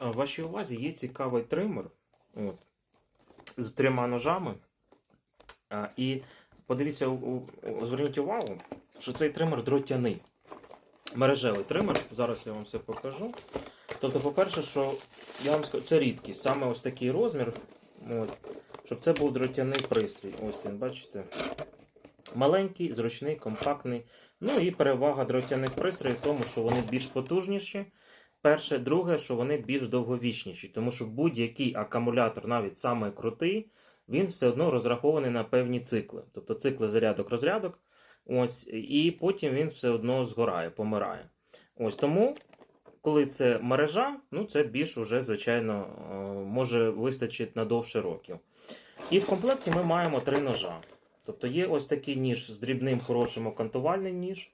В вашій увазі є цікавий тример от, з трьома ножами. І подивіться, зверніть увагу, що цей тример дротяний. Мережевий тример. Зараз я вам все покажу. Тобто, по-перше, що я вам скажу, це рідкість, саме ось такий розмір. От, щоб це був дротяний пристрій. Ось він, бачите. Маленький, зручний, компактний. Ну і перевага дротяних пристроїв в тому, що вони більш потужніші. Перше, друге, що вони більш довговічніші, тому що будь-який акумулятор, навіть саме крутий, він все одно розрахований на певні цикли. Тобто цикли зарядок-розрядок. Ось, і потім він все одно згорає, помирає. Ось тому, коли це мережа, ну це більш уже, звичайно, е, може вистачить на довше років. І в комплекті ми маємо три ножа. Тобто є ось такий ніж з дрібним хорошим окантувальний ніж.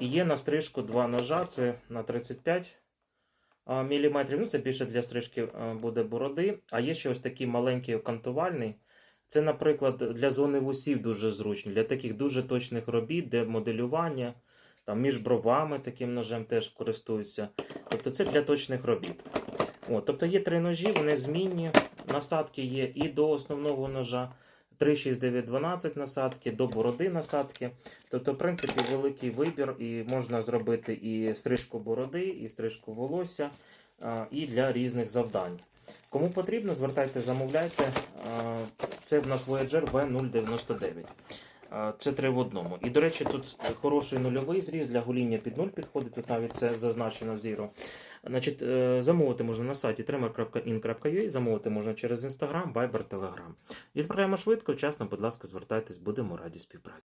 І є на стрижку два ножа, це на 35 а, міліметрів. Ну, це більше для стрижки буде бороди. А є ще ось такий маленький окантувальний. Це, наприклад, для зони вусів дуже зручно, для таких дуже точних робіт, де моделювання, там між бровами таким ножем теж користуються. Тобто це для точних робіт. От, тобто є три ножі, вони змінні. Насадки є і до основного ножа. 3, 6, 9, 12 насадки, до бороди насадки. Тобто, в принципі, великий вибір, і можна зробити і стрижку бороди, і стрижку волосся, і для різних завдань. Кому потрібно, звертайте, замовляйте. Це в нас Voyager V099. Це три в одному. І, до речі, тут хороший нульовий зріз для гоління під нуль підходить. Тут навіть це зазначено в зіру. Значить, е, замовити можна на сайті trimmer.in.ua, замовити можна через Instagram, Viber, Telegram. Відправляємо швидко, вчасно, будь ласка, звертайтесь, будемо раді співпраці.